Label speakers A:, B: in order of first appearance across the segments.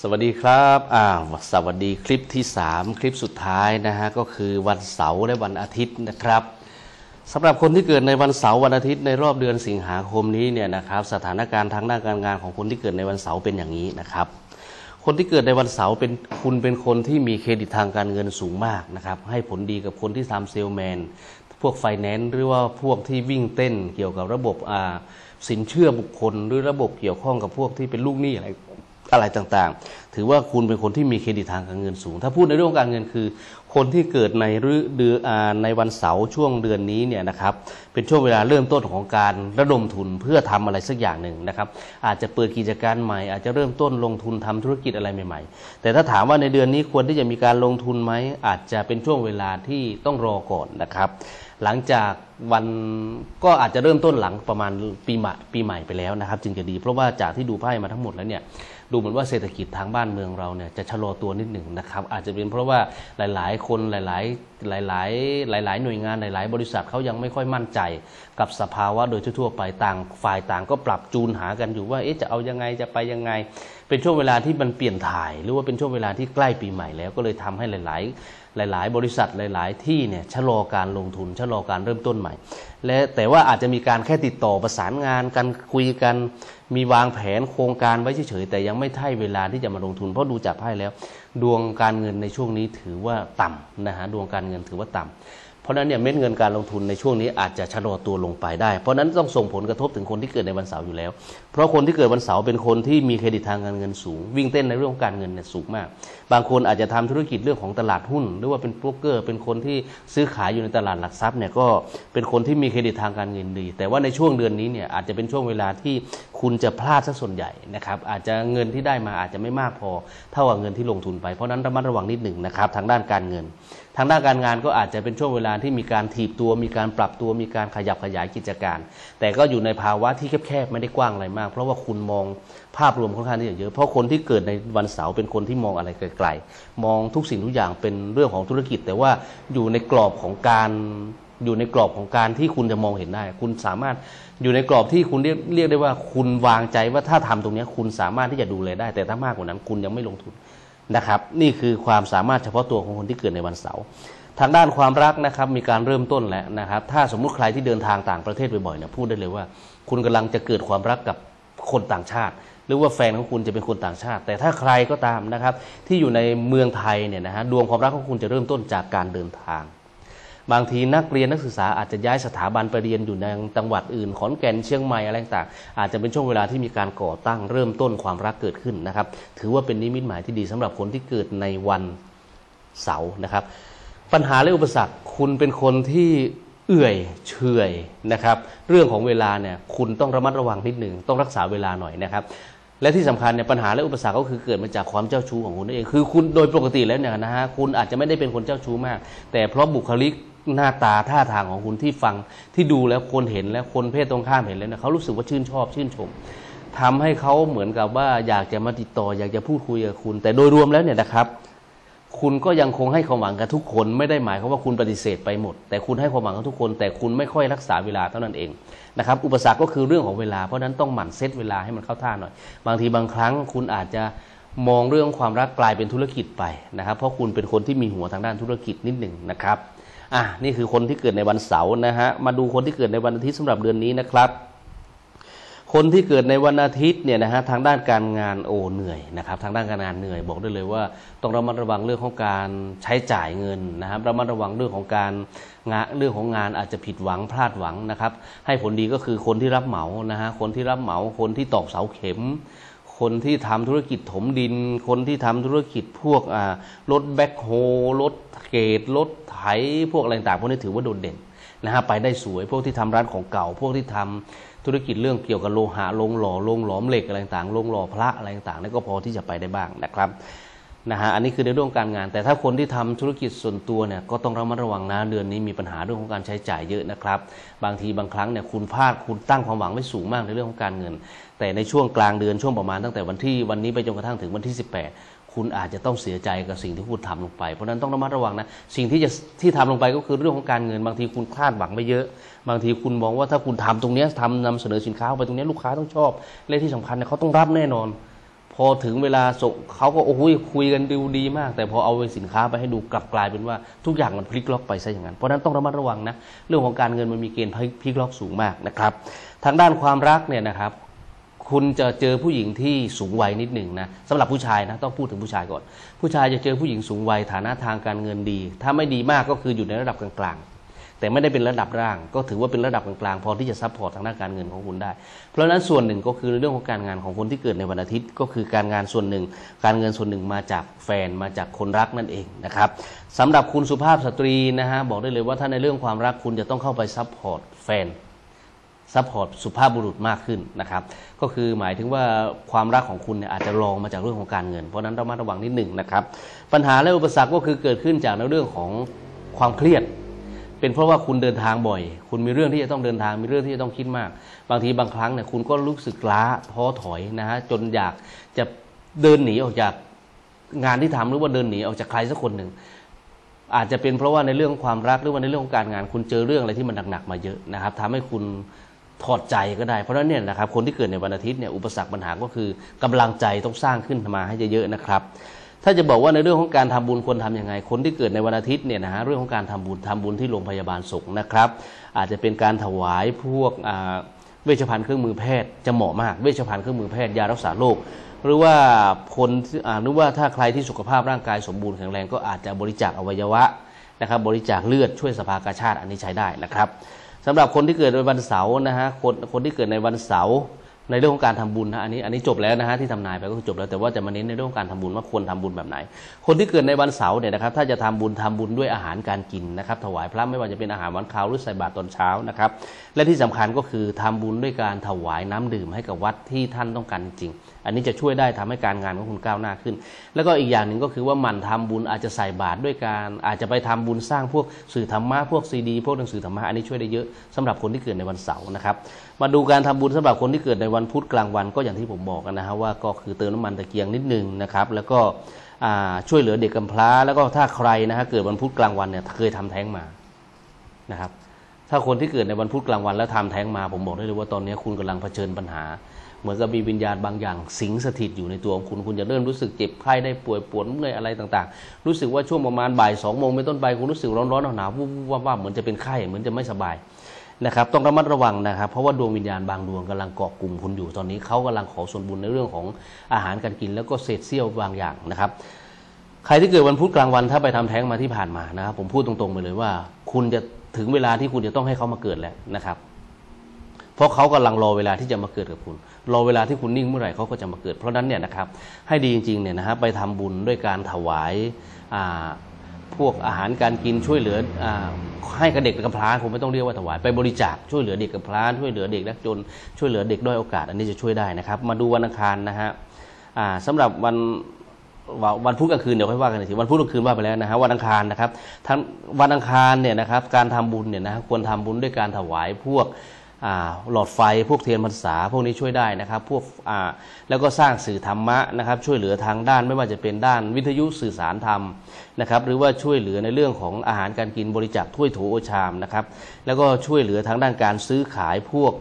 A: สวัสดีครับอ่าสวัสดีคลิปที่ 3 คลิปสุดท้ายนะฮะ ก็คือวันเสาร์และวันอาทิตย์นะครับสำหรับคนที่เกิดในวันเสาร์วันอาทิตย์ในรอบเดือนสิงหาคมนี้เนี่ยนะครับสถานการณ์ทางด้านการงานของคนที่เกิดในวันเสาร์เป็นอย่างนี้นะครับ คนที่เกิดในวันเสาร์เป็นคุณเป็นคนที่มีเครดิตทางการเงินสูงมากนะครับให้ผลดีกับคนที่ทำเซลแมนพวกไฟแนนซ์หรือว่าพวกที่วิ่งเต้นเกี่ยวกับระบบอ่าสินเชื่อบุคคล หรือระบบเกี่ยวข้องกับพวกที่เป็นลูกหนี้อะไร อะไรต่างๆ ถือว่าคุณเป็นคนที่มีเครดิตทางการเงินสูง ถ้าพูดในเรื่องของการเงินคือ คนที่เกิดในฤดูอ่าในวันเสาร์ช่วงเดือนนี้เนี่ยนะครับเป็นช่วงเวลาเริ่มต้นของการระดมทุนเพื่อทำอะไรสักอย่างหนึ่งนะครับอาจจะเปิดกิจการใหม่ อาจจะเริ่มต้นลงทุนทำธุรกิจอะไรใหม่ ๆ แต่ถ้าถามว่าในเดือนนี้ควรที่จะมีการลงทุนไหมอาจจะเป็นช่วงเวลาที่ต้องรอก่อนนะครับ หลังจาก วันก็อาจจะเริ่มต้นหลังประมาณปีใหม่ปีใหม่ไปแล้วนะครับ จึงจะดี เพราะว่าจากที่ดูไพ่มาทั้งหมดแล้วเนี่ยดูเหมือนว่าเศรษฐกิจทางบ้านเมืองเราเนี่ยจะชะลอตัวนิดหนึ่งนะครับ อาจจะเป็นเพราะว่าหลาย ๆ คนหลาย ๆ หลาย ๆ หลาย ๆ หน่วยงานหลาย ๆ บริษัทเขายังไม่ค่อยมั่นใจ กับสภาวะโดยทั่วไปต่างฝ่ายต่างก็ปรับจูนหากันอยู่ว่าเอ๊ะจะเอายังไงจะไปยังไงเป็นช่วงเวลาที่มันเปลี่ยนถ่าย หรือว่าเป็นช่วงเวลาที่ใกล้ปีใหม่แล้วก็เลยทำให้หลาย ๆหลาย ๆ บริษัทหลาย ๆ ที่เนี่ยชะลอการลงทุนชะลอการเริ่มต้นใหม่ และแต่ว่าอาจจะมีการแค่ติดต่อประสานงานกันคุยกัน มีวางแผนโครงการไว้เฉย ๆ แต่ยังไม่ใช่เวลาที่จะมาลงทุน เพราะดูจากไพ่แล้ว ดวงการเงินในช่วงนี้ถือว่าต่ำนะฮะดวงการเงินถือว่าต่ำ เพราะนั้นเนี่ยเม็ดเงินการลงทุนในช่วงนี้อาจจะชะลอตัวลงไปได้ เพราะนั้นต้องส่งผลกระทบถึงคนที่เกิดในวันเสาร์อยู่แล้ว เพราะคนที่เกิดวันเสาร์เป็นคนที่มีเครดิตทางการเงินสูง วิ่งเต้นในเรื่องของการเงินเนี่ยสูงมาก บางคนอาจจะทำธุรกิจเรื่องของตลาดหุ้น หรือว่าเป็นโบรกเกอร์ เป็นคนที่ซื้อขายอยู่ในตลาดหลักทรัพย์เนี่ยก็เป็นคนที่มีเครดิตทางการเงินดี แต่ว่าในช่วงเดือนนี้เนี่ยอาจจะเป็นช่วงเวลาที่คุณจะพลาดซะส่วนใหญ่นะครับอาจจะเงินที่ได้มาอาจจะไม่มากพอ เท่ากับเงินที่ลงทุนไปเพราะนั้นระมัดระวังนิดหนึ่งนะครับทางด้านการเงิน ทางด้านการงานก็อาจจะเป็นช่วงเวลาที่มีการถีบตัว มีการปรับตัว มีการขยับขยายกิจการ แต่ก็อยู่ในภาวะที่แคบๆไม่ได้กว้างอะไรมาก เพราะว่าคุณมองภาพรวมค่อนข้างที่จะเยอะ เพราะคนที่เกิดในวันเสาร์เป็นคนที่มองอะไรไกลๆ มองทุกสิ่งทุกอย่างเป็นเรื่องของธุรกิจ แต่ว่าอยู่ในกรอบของการอยู่ในกรอบของการที่คุณจะมองเห็นได้ คุณสามารถอยู่ในกรอบที่คุณเรียกเรียกได้ว่าคุณวางใจว่าถ้าทำตรงนี้คุณสามารถที่จะดูแลได้ แต่ถ้ามากกว่านั้นคุณยังไม่ลงทุน นะครับ นี่คือความสามารถเฉพาะตัวของคนที่เกิดในวันเสาร์ทางด้านความรักนะครับมีการเริ่มต้นแล้วนะครับ ถ้าสมมุติใครที่เดินทางต่างประเทศบ่อยๆเนี่ยพูดได้เลยว่า คุณกำลังจะเกิดความรักกับคนต่างชาติ หรือว่าแฟนของคุณจะเป็นคนต่างชาติ แต่ถ้าใครก็ตามนะครับ ที่อยู่ในเมืองไทยเนี่ยนะฮะดวงความรักของคุณจะเริ่มต้นจากการเดินทาง บางทีนักเรียนนักศึกษาอาจจะย้ายสถาบันไปเรียนอยู่ในจังหวัดอื่น ขอนแก่นเชียงใหม่อะไรต่างๆอาจจะเป็นช่วงเวลาที่มีการก่อตั้งเริ่มต้นความรักเกิดขึ้นนะครับ ถือว่าเป็นนิมิตหมายที่ดีสำหรับคนที่เกิดในวันเสาร์นะครับ ปัญหาและอุปสรรคคุณเป็นคนที่เอื่อยเฉยนะครับ เรื่องของเวลาเนี่ยคุณต้องระมัดระวังนิดหนึ่งต้องรักษาเวลาหน่อยนะครับและที่สำคัญเนี่ยปัญหาและอุปสรรคก็คือเกิดมาจากความเจ้าชู้ของคุณเองคือคุณโดยปกติแล้วเนี่ยนะฮะคุณอาจจะไม่ได้เป็นคนเจ้าชู้มาก แต่เพราะบุคลิก หน้าตาท่าทางของคุณที่ฟังที่ดูแล้วคนเห็นแล้วคนเพศตรงข้ามเห็นแล้วเนี่ยเขารู้สึกว่าชื่นชอบชื่นชมทำให้เขาเหมือนกับว่าอยากจะมาติดต่อ อยากจะพูดคุยกับคุณ แต่โดยรวมแล้วเนี่ยนะครับ คุณก็ยังคงให้ความหวังกับทุกคนไม่ได้หมายความว่าคุณปฏิเสธไปหมด แต่คุณให้ความหวังกับทุกคน แต่คุณไม่ค่อยรักษาเวลาเท่านั้นเองนะครับอุปสรรคก็คือเรื่องของเวลาเพราะฉะนั้นต้องหมั่นเซตเวลาให้มันเข้าท่าหน่อย บางทีบางครั้งคุณอาจจะมองเรื่องความรักกลายเป็นธุรกิจไปนะครับ เพราะคุณเป็นคนที่มีหัวทางด้านธุรกิจนิดหนึ่งนะครับ อะนี่คือคนที่เกิดในวันเสาร์นะฮะมาดูคนที่เกิดในวันอาทิตย์สำหรับเดือนนี้นะครับ คนที่เกิดในวันอาทิตย์เนี่ยนะฮะทางด้านการงานโอ้เหนื่อยนะครับ ทางด้านการงานเหนื่อยบอกได้เลยว่า ต้องระมัดระวังเรื่องของการใช้จ่ายเงินนะครับระมัดระวังเรื่องของการงานเรื่องของงานอาจจะผิดหวังพลาดหวังนะครับ ให้ผลดีก็คือคนที่รับเหมานะฮะคนที่รับเหมาคนที่ตอกเสาเข็ม คนที่ทำธุรกิจถมดิน คนที่ทำธุรกิจพวกรถแบ็คโฮรถเกตรถไถพวกอะไรต่างๆพวกนี้ถือว่าโดดเด่นนะฮะไปได้สวยพวกที่ทำร้านของเก่า พวกที่ทำธุรกิจเรื่องเกี่ยวกับโลหะลงหล่อลงหลอมเหล็กอะไรต่างๆลงหล่อพระอะไรต่างๆนี่ก็พอที่จะไปได้บ้างนะครับ นะฮะอันนี้คือในเรื่องการงาน แต่ถ้าคนที่ทำธุรกิจส่วนตัวเนี่ยก็ต้องระมัดระวังนะเดือนนี้มีปัญหาเรื่องของการใช้จ่ายเยอะนะครับ บางทีบางครั้งเนี่ยคุณพลาดคุณตั้งความหวังไว้สูงมากในเรื่องของการเงิน แต่ในช่วงกลางเดือนช่วงประมาณตั้งแต่วันที่วันนี้ไปจนกระทั่งถึงวันที่ 18คุณอาจจะต้องเสียใจกับสิ่งที่คุณทำลงไป เพราะนั้นต้องระมัดระวังนะ สิ่งที่จะที่ทำลงไปก็คือเรื่องของการเงิน บางทีคุณคาดหวังไปเยอะ บางทีคุณมองว่าถ้าคุณทำตรงนี้ทำนำเสนอสินค้าไปตรงนี้ลูกค้าต้องชอบ และที่สำคัญเนี่ยเขาต้องรับแน่นอน พอถึงเวลาส่งเขาก็โอ้โหคุยกันดูดีมาก แต่พอเอาสินค้าไปให้ดูกลับกลายเป็นว่าทุกอย่างมันพลิกล็อกไปซะอย่างนั้นเพราะฉะนั้นต้องระมัดระวังนะเรื่องของการเงินมันมีเกณฑ์พลิกล็อกสูงมากนะครับ ทางด้านความรักเนี่ยนะครับคุณจะเจอผู้หญิงที่สูงวัยนิดหนึ่งนะสำหรับผู้ชายนะต้องพูดถึงผู้ชายก่อน ผู้ชายจะเจอผู้หญิงสูงวัยฐานะทางการเงินดี ถ้าไม่ดีมากก็คืออยู่ในระดับกลางๆ แต่ไม่ได้เป็นระดับร่าง ก็ถือว่าเป็นระดับกลางๆพอที่จะซัพพอร์ตทางด้านการเงินของคุณได้ เพราะฉะนั้นส่วนหนึ่งก็คือเรื่องของการงานของคนที่เกิดในวันอาทิตย์ ก็คือการงานส่วนหนึ่ง การเงินส่วนหนึ่งมาจากแฟนมาจากคนรักนั่นเองนะครับสำหรับคุณสุภาพสตรีนะฮะบอกได้เลยว่าถ้าในเรื่องความรักคุณจะต้องเข้าไปซัพพอร์ตแฟนซัพพอร์ตสุภาพบุรุษมากขึ้นนะครับ ก็คือหมายถึงว่าความรักของคุณเนี่ยอาจจะรองมาจากเรื่องของการเงิน เพราะฉะนั้นระมัดระวังนิดหนึ่งนะครับ ปัญหาและอุปสรรคก็คือเกิดขึ้นจากในเรื่องของความเครียด เป็นเพราะว่าคุณเดินทางบ่อย คุณมีเรื่องที่จะต้องเดินทางมีเรื่องที่จะต้องคิดมาก บางทีบางครั้งเนี่ยคุณก็รู้สึกล้าท้อถอยนะฮะจนอยากจะเดินหนีออกจากงานที่ทำหรือว่าเดินหนีออกจากใครสักคนหนึ่งอาจจะเป็นเพราะว่าในเรื่องของความรักหรือว่าในเรื่องของการงาน คุณเจอเรื่องอะไรที่มันหนักๆมาเยอะนะครับทำให้คุณถอดใจก็ได้ เพราะนั้นเนี่ยนะครับคนที่เกิดในวันอาทิตย์เนี่ยอุปสรรคปัญหาก็คือกำลังใจต้องสร้างขึ้นมาให้เยอะๆนะครับ ถ้าจะบอกว่าในเรื่องของการทำบุญควรทำยังไง คนที่เกิดในวันอาทิตย์เนี่ยนะฮะเรื่องของการทำบุญทำบุญที่โรงพยาบาลสงฆ์นะครับ อาจจะเป็นการถวายพวกอ่าเวชภัณฑ์เครื่องมือแพทย์จะเหมาะมากเวชภัณฑ์เครื่องมือแพทย์ยารักษาโรคหรือว่าคนที่อ่าหรือว่าถ้าใครที่สุขภาพร่างกายสมบูรณ์แข็งแรงก็อาจจะบริจาคอวัยวะนะครับ บริจาคเลือดช่วยสภากาชาติอันนี้ใช้ได้นะครับสำหรับคนที่เกิดในวันเสาร์นะฮะคนคนที่เกิดในวันเสาร์ ในเรื่องของการทำบุญนะอันนี้อันนี้จบแล้วนะฮะที่ทำนายไปก็คือจบแล้วแต่ว่าจะมาเน้นในเรื่องของการทำบุญว่าควรทำบุญแบบไหน คนที่เกิดในวันเสาร์เนี่ยนะครับถ้าจะทำบุญทำบุญด้วยอาหารการกินนะครับถวายพระไม่ว่าจะเป็นอาหารวันคาวหรือใส่บาตรตอนเช้านะครับและที่สำคัญก็คือทำบุญด้วยการถวายน้ำดื่มให้กับวัดที่ท่านต้องการจริง อันนี้จะช่วยได้ทำให้การงานของคุณก้าวหน้าขึ้น แล้วก็อีกอย่างหนึ่งก็คือว่าหมั่นทำบุญอาจจะใส่บาตรด้วยการ อาจจะไปทำบุญสร้างพวกสื่อธรรมะพวกซีดีพวกหนังสือธรรมะอันนี้ช่วยได้เยอะสำหรับคนที่เกิดในวันเสาร์นะครับมาดูการทำบุญสำหรับคนที่เกิดในวันพุธกลางวันก็อย่างที่ผมบอกนะฮะว่าก็คือเติมน้ำมันตะเกียงนิดนึงนะครับแล้วก็ช่วยเหลือเด็กกำพร้า แล้วก็ถ้าใครนะฮะเกิดวันพุธกลางวันเนี่ยเคยทำแท้งมานะครับถ้าคนที่เกิดในวันพุธกลางวันแล้วทำแท้งมาผมบอกได้เลยว่าตอนนี้คุณกำลังเผชิญปัญหา เหมือนกับมีวิญญาณบางอย่าง สิงสถิตอยู่ในตัวของคุณ คุณจะเริ่มรู้สึกเจ็บไข้ได้ป่วยปวดเมื่อยอะไรต่างๆ รู้สึกว่าช่วงประมาณบ่ายสองโมงเป็นต้นไปคุณรู้สึกร้อนๆหนาวๆวูบๆว่าๆเหมือนจะเป็นไข้เหมือนจะไม่สบายนะครับต้องระมัดระวังนะครับ เพราะว่าดวงวิญญาณบางดวงกำลังเกาะกลุ่มคุณอยู่ตอนนี้เขากำลังขอส่วนบุญในเรื่องของอาหารการกิน แล้วก็เศษเสี้ยวบางอย่างนะครับ ใครที่เกิดวันพุธกลางวันถ้าไปทำแท้งมาที่ผ่านมานะครับ ผมพูดตรงๆไปเลยว่า คุณจะถึงเวลาที่คุณจะต้องให้เขามาเกิดแล้วนะครับ เพราะเขากำลังรอเวลาที่จะมาเกิดกับคุณ รอเวลาที่คุณนิ่งเมื่อไหร่เขาก็จะมาเกิด เพราะนั้นเนี่ยนะครับให้ดีจริงๆเนี่ยนะฮะไปทำบุญด้วยการถวายาพวกอาหารการกินช่วยเหลืออให้กับเด็กกำพร้าคงไม่ต้องเรียกว่าถวายไปบริจาคช่วยเหลือเด็กกำพร้าช่วยเหลือเด็กนักจนช่วยเหลือเด็กด้อยโอกาส อันนี้จะช่วยได้นะครับ มาดูวันอังคารนะฮะสำหรับวันวันวันพุธกลางคืนเดี๋ยวค่อยว่ากันอีกทีวันพุธกลางคืนว่าไปแล้วนะฮะวันอังคารนะครับทั้งวันอังคารเนี่ยนะครับการทำบุญเนี่ยนะฮะควรทำบุญด้วยการถวายพวก หลอดไฟพวกเทียนพรรษาพวกนี้ช่วยได้นะครับพวกแล้วก็สร้างสื่อธรรมะนะครับช่วยเหลือทางด้านไม่ว่าจะเป็นด้านวิทยุสื่อสารธรรมนะครับหรือว่าช่วยเหลือในเรื่องของอาหารการกินบริจาคถ้วยโถโอชามนะครับแล้วก็ช่วยเหลือทางด้านการซื้อขายพวก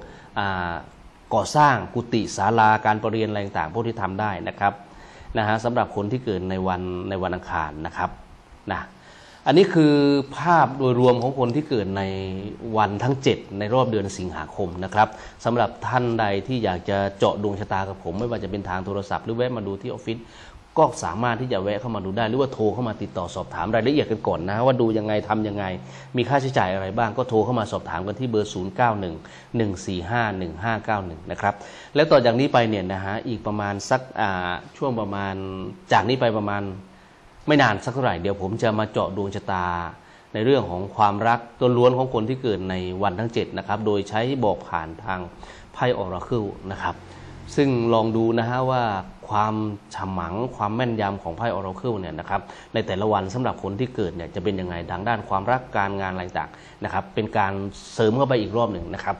A: ก่อสร้างกุฏิศาลาการประเรียนอะไรต่างๆพวกที่ทำได้นะครับนะฮะสำหรับคนที่เกิดในวันในวันอังคารนะครับนะ อันนี้คือภาพโดยรวมของคนที่เกิดในวันทั้ง 7 ในรอบเดือนสิงหาคมนะครับสำหรับท่านใดที่อยากจะเจาะดวงชะตากับผม ไม่ว่าจะเป็นทางโทรศัพท์หรือแวะมาดูที่ออฟฟิศก็สามารถที่จะแวะเข้ามาดูได้ หรือว่าโทรเข้ามาติดต่อสอบถามรายละเอียดกันก่อนนะว่าดูยังไงทำยังไง มีค่าใช้จ่ายอะไรบ้างก็โทรเข้ามาสอบถามกันที่เบอร์ 0 9 1 1 4 5 1 5 9 1 นะครับแล้วต่อจากนี้ไปเนี่ยนะฮะอีกประมาณสักช่วงประมาณจากนี้ไปประมาณ ไม่นานสักเท่าไหร่เดี๋ยวผมจะมาเจาะดวงชะตา ในเรื่องของความรักตัวล้วนของคนที่เกิดในวันทั้ง 7 นะครับ โดยใช้บอกผ่านทางไพ่ออราเคิลนะครับ ซึ่งลองดูนะฮะว่า ความฉมังความแม่นยำของไพ่ออราเคิลเนี่ยนะครับในแต่ละวันสำหรับคนที่เกิดเนี่ยจะเป็นยังไงทางด้านความรักการงานอะไรต่างนะครับเป็นการเสริมเข้าไปอีกรอบหนึ่งนะครับ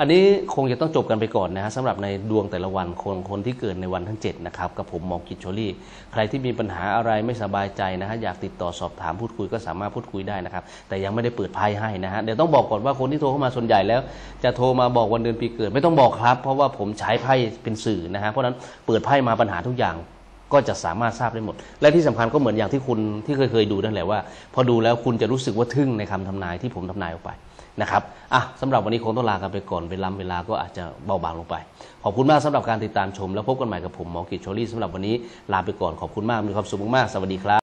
A: อันนี้คงจะต้องจบกันไปก่อนนะฮะสำหรับในดวงแต่ละวันคนคนที่เกิดในวันทั้ง7นะครับกับผมหมอกิจโชลี่ ใครที่มีปัญหาอะไรไม่สบายใจนะฮะอยากติดต่อสอบถามพูดคุยก็สามารถพูดคุยได้นะครับแต่ยังไม่ได้เปิดไพ่ให้นะฮะเดี๋ยวต้องบอกก่อนว่าคนที่โทรเข้ามาส่วนใหญ่แล้ว จะโทรมาบอกวันเดือนปีเกิดไม่ต้องบอกครับ เพราะว่าผมใช้ไพ่เป็นสื่อนะฮะเพราะฉะนั้นเปิดไพ่มาปัญหาหาทุกอย่างก็จะสามารถทราบได้หมด และที่สำคัญก็เหมือนอย่างที่คุณที่เคยเคยดูนั่นแหละว่า พอดูแล้วคุณจะรู้สึกว่าทึ่งในคำทำนายที่ผมทำนายออกไปนะครับอะสำหรับวันนี้คงต้องลากันไปก่อนเวลาเวลาก็อาจจะเบาบางลงไป ขอบคุณมากสำหรับการติดตามชม แล้วพบกันใหม่กับผมหมอกิจโชลี่สำหรับวันนี้ลาไปก่อนขอบคุณมากมีความสุขมากๆสวัสดีครับ